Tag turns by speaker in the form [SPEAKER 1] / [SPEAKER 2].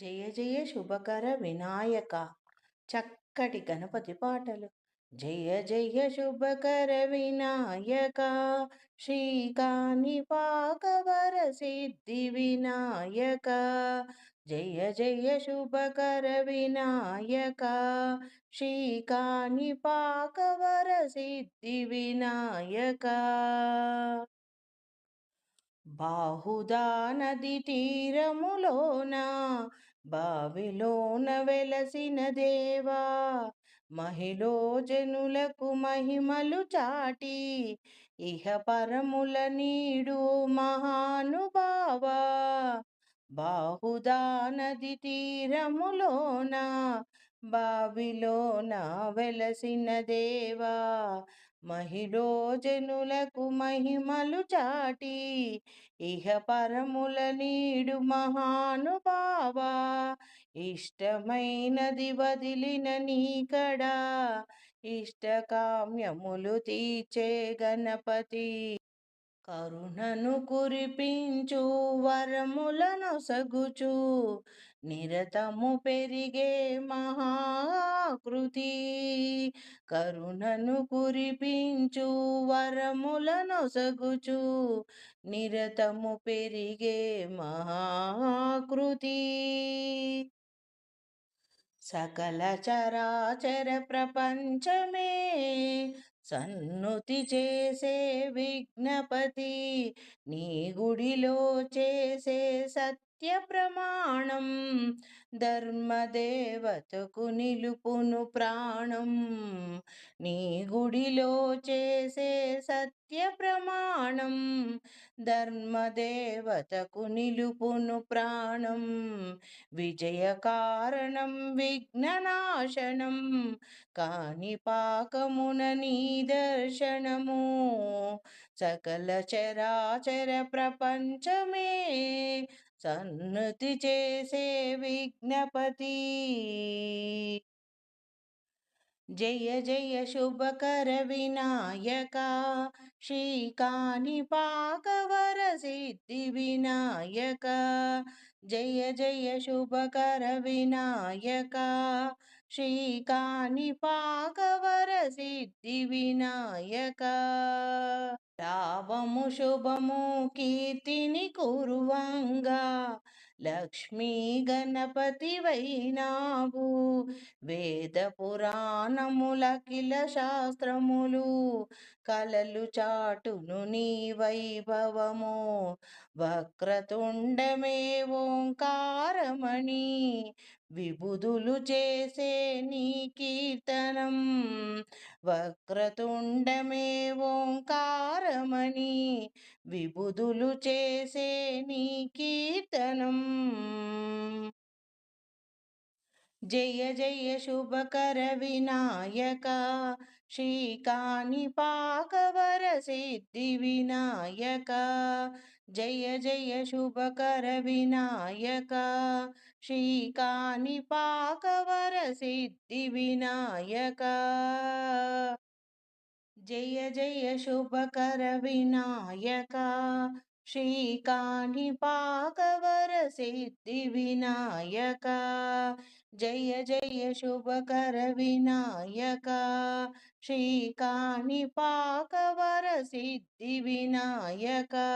[SPEAKER 1] జయ జయ శుభకర వినాయక. చక్కటి గణపతి పాటలు. జయ జయ శుభకర వినాయక. శ్రీకాని పాకవర సిద్ధి వినాయక. జయ జయ శుభకర వినాయక. శ్రీకాని పాకవర సిద్ధి వినాయక. బాహుదా నది తీరములోన బావిలోన వెలసిన దేవా మహిళో జనులకు మహిమలు చాటి ఇహ పరముల నీడు మహానుభావా బాహుదా నది తీరములోన బావిలోన వెలసిన దేవా మహిళో జనులకు మహిమలు చాటి ఇహ పరముల నీడు మహానుభావా ఇష్టమైనది వదిలిన నీకడా ఇష్టకామ్యములు తీచే గణపతి. కరుణను కురిపించు వరములను సగుచు. నిరతము పెరిగే మహాకృతి. కరుణను కురిపించు వరములను సగుచు. నిరతము పెరిగే మహాకృతి. సకల చరాచర ప్రపంచమే సన్నుతి చేసే విఘ్నపతి నీ గుడిలో చేసే సత్ సత్య ప్రమాణం ధర్మదేవతకు నిలుపును ప్రాణం. నీ గుడిలో చేసే సత్య ప్రమాణం ధర్మదేవతకు నిలుపును ప్రాణం. విజయ కారణం విఘ్ననాశనం కాని పాకమున నీ దర్శనము. సకల చరాచర ప్రపంచమే. సన్నతి చేసే విఘ్నపతి జయ జయ శుభకర వినాయక. శ్రీకాని పాకవర సిద్ధి వినాయక. జయ జయ శుభకర వినాయక. శ్రీకాని పాకవర సిద్ధి వినాయక. లాభము శుభము కీర్తిని కురువంగా. లక్ష్మీ గణపతి వైనావు. వేద పురాణములకిల శాస్త్రములు. కలలు చాటును నీ వైభవము. వక్రతుండమే ఓంకారమణి. విబుధులు చేసే నీ కీర్తనం. వక్రతుండమే ఓంకారమణి విబుధులు చేసే నీ కీర్తనం. జయ జయ శుభకర వినాయక శ్రీకాని పాకవర సిద్ధి వినాయక జయ జయ శుభకర వినాయక శ్రీకాని పాకవర సిద్ధి వినాయక జయ सिद्धिविनायका। जय जय शुभकरविनायका श्रीकाणिपाकवर सिद्धिविनायका।